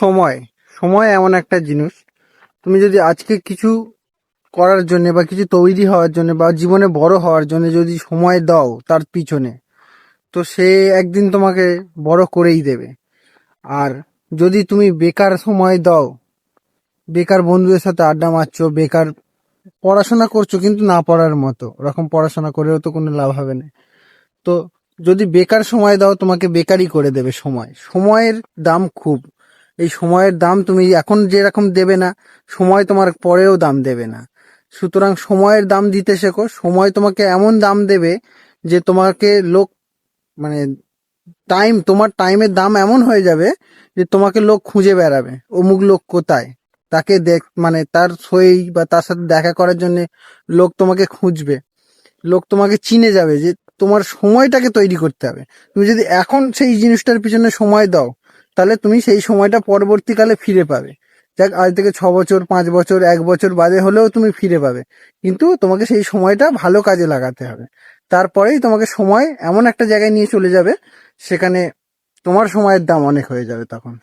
সময় সময় এমন একটা জিনিস। তুমি যদি আজকে কিছু করার জন্য বা কিছু তৈরি হওয়ার জন্য বা জীবনে বড় হওয়ার জন্য যদি সময় দাও তার পিছনে, তো সে একদিন তোমাকে বড় করেই দেবে। আর যদি তুমি বেকার সময় দাও, বেকার বন্ধুদের সাথে আড্ডা মারছো, বেকার পড়াশোনা করছ কিন্তু না পড়ার মতো, ওরকম পড়াশোনা করেও তো কোনো লাভ হবে না। তো যদি বেকার সময় দাও, তোমাকে বেকারই করে দেবে সময়। সময়ের দাম খুব। এই সময়ের দাম তুমি এখন যেরকম দেবে না, সময় তোমার পরেও দাম দেবে না। সুতরাং সময়ের দাম দিতে শেখো, সময় তোমাকে এমন দাম দেবে যে তোমাকে লোক মানে টাইম তোমার টাইমের দাম এমন হয়ে যাবে যে তোমাকে লোক খুঁজে বেড়াবে, অমুক লোক কোথায়? তাকে দেখ মানে তার সই বা তার সাথে দেখা করার জন্য লোক তোমাকে খুঁজবে। লোক তোমাকে চিনে যাবে যে তোমার সময়টাকে তৈরি করতে হবে। তুমি যদি এখন সেই জিনিসটার পিছনে সময় দাও তাহলে তুমি সেই সময়টা পরবর্তীকালে ফিরে পাবে। যাক, আজ থেকে ছ বছর, পাঁচ বছর, এক বছর বাদে হলেও তুমি ফিরে পাবে। কিন্তু তোমাকে সেই সময়টা ভালো কাজে লাগাতে হবে। তারপরেই তোমাকে সময় এমন একটা জায়গায় নিয়ে চলে যাবে, সেখানে তোমার সময়ের দাম অনেক হয়ে যাবে তখন।